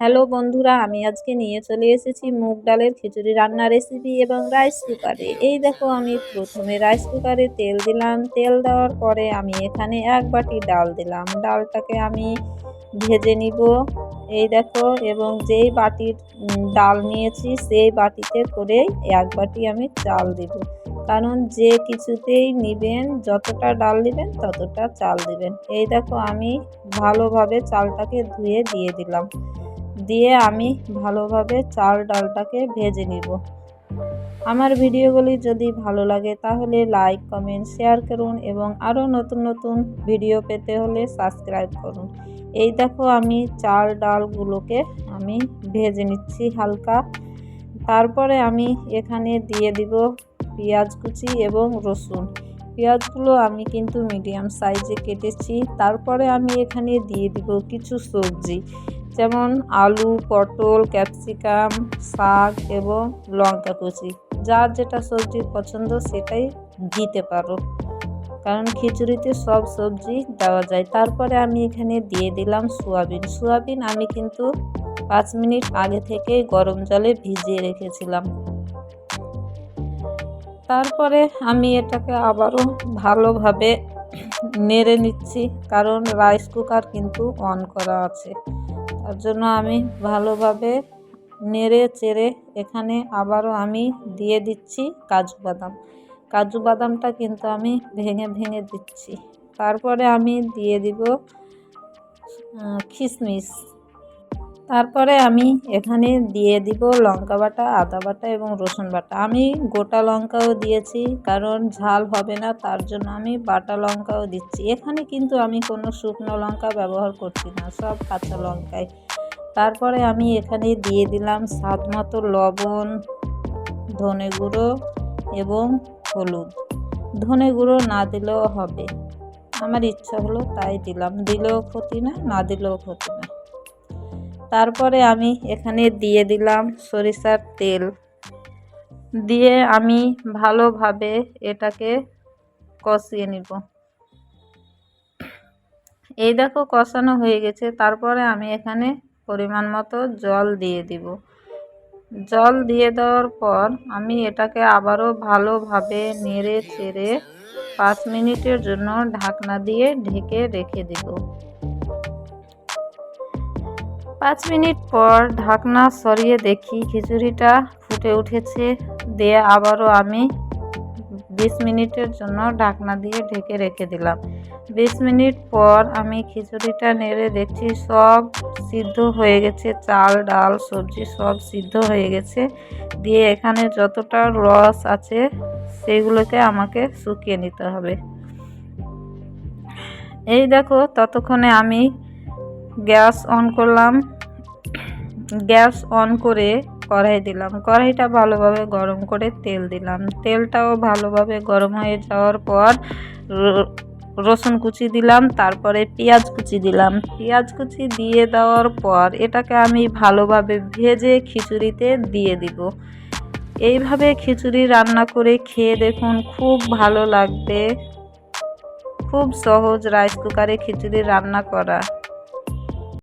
Hello বন্ধুরা, আমি আজকে নিয়ে চলে এসেছি মুগ ডালের খিচুড়ি রান্নার রেসিপি এবং রাইস কুকারে এই দেখো, আমি প্রথমে রাইস কুকারে তেল দিলাম। তেল দেওয়ার পরে আমি এখানে এক বাটি ডাল দিলাম। ডালটাকে আমি ভেজে নিব। এই দেখো, এবং যেই বাটির ডাল নিয়েছি, সেই বাটিতে করে এক বাটি আমি চাল দিব। কারণ যে কিছুতেই নিবেন, যতটা ডাল দিবেন, ততটা চাল দিবেন। এই দেখো, আমি ভালোভাবে চালটাকে ধুয়ে দিয়ে দিলাম। দিয়ে আমি ভালোভাবে চাল ডালটাকে ভেজে নিব। আমার ভিডিওগুলি যদি ভালো লাগে তাহলে লাইক, কমেন্ট, শেয়ার করুন এবং আরও নতুন নতুন ভিডিও পেতে হলে সাবস্ক্রাইব করুন। এই দেখো আমি চাল ডালগুলোকে আমি ভেজে নিচ্ছি হালকা। তারপরে আমি এখানে দিয়ে দিব পেঁয়াজ কুচি এবং রসুন। পেঁয়াজগুলো আমি কিন্তু মিডিয়াম সাইজে কেটেছি। তারপরে আমি এখানে দিয়ে দিব কিছু সবজি। যেমন আলু, পটল, ক্যাপসিকাম, শাক এবং লঙ্কা কুচি। যার যেটা সবজি পছন্দ সেটাই দিতে পারো। কারণ খিচুড়িতে সব সবজি দেওয়া যায়। তারপরে আমি এখানে দিয়ে দিলাম সোয়াবিন। সোয়াবিন আমি কিন্তু পাঁচ মিনিট আগে থেকে গরম জলে ভিজিয়ে রেখেছিলাম। তারপরে আমি এটাকে আবারও ভালোভাবে নেড়ে নিচ্ছি। কারণ রাইস কুকার কিন্তু অন করা আছে। তার জন্য আমি ভালোভাবে নেড়ে চেড়ে এখানে আবারও আমি দিয়ে দিচ্ছি কাজু বাদাম। কাজু বাদামটা কিন্তু আমি ভেঙে ভেঙে দিচ্ছি। তারপরে আমি দিয়ে দিব খিসমিস। তারপরে আমি এখানে দিয়ে দিব লঙ্কা বাটা, আদা বাটা এবং রসুন বাটা। আমি গোটা লঙ্কাও দিয়েছি, কারণ ঝাল হবে না, তার জন্য আমি বাটা লঙ্কাও দিচ্ছি। এখানে কিন্তু আমি কোনো শুকনো লঙ্কা ব্যবহার করছি না, সব কাঁচা লঙ্কায় তারপরে আমি এখানে দিয়ে দিলাম স্বাদ মতো লবণ, ধনে গুঁড়ো এবং হলুদ। ধনে গুঁড়ো না দিলেও হবে। আমার ইচ্ছা হলো তাই দিলাম। দিলেও ক্ষতি না না দিলেও ক্ষতি তারপরে আমি এখানে দিয়ে দিলাম সরিষার তেল। দিয়ে আমি ভালোভাবে এটাকে কষিয়ে নিব। এই দেখো কষানো হয়ে গেছে। তারপরে আমি এখানে পরিমাণ মতো জল দিয়ে দিব। জল দিয়ে দেওয়ার পর আমি এটাকে আবারও ভালোভাবে নেড়ে চেড়ে পাঁচ মিনিটের জন্য ঢাকনা দিয়ে ঢেকে রেখে দিব। পাঁচ মিনিট পর ঢাকনা সরিয়ে দেখি খিচুড়িটা ফুটে উঠেছে। দিয়ে আবারও আমি বিশ মিনিটের জন্য ঢাকনা দিয়ে ঢেকে রেখে দিলাম। বিশ মিনিট পর আমি খিচুড়িটা নেড়ে দেখছি সব সিদ্ধ হয়ে গেছে, চাল, ডাল, সবজি সব সিদ্ধ হয়ে গেছে। দিয়ে এখানে যতটা রস আছে সেগুলোকে আমাকে শুকিয়ে নিতে হবে। এই দেখো, ততক্ষণে আমি গ্যাস অন করলাম। গ্যাস অন করে কড়াই দিলাম। কড়াইটা ভালোভাবে গরম করে তেল দিলাম। তেলটাও ভালোভাবে গরম হয়ে যাওয়ার পর রসুন কুচি দিলাম, তারপরে পেঁয়াজ কুচি দিলাম। পেঁয়াজ কুচি দিয়ে দেওয়ার পর এটাকে আমি ভালোভাবে ভেজে খিচুড়িতে দিয়ে দিব। এইভাবে খিচুড়ি রান্না করে খেয়ে দেখুন, খুব ভালো লাগবে। খুব সহজ রাইস কুকারে খিচুড়ি রান্না করা।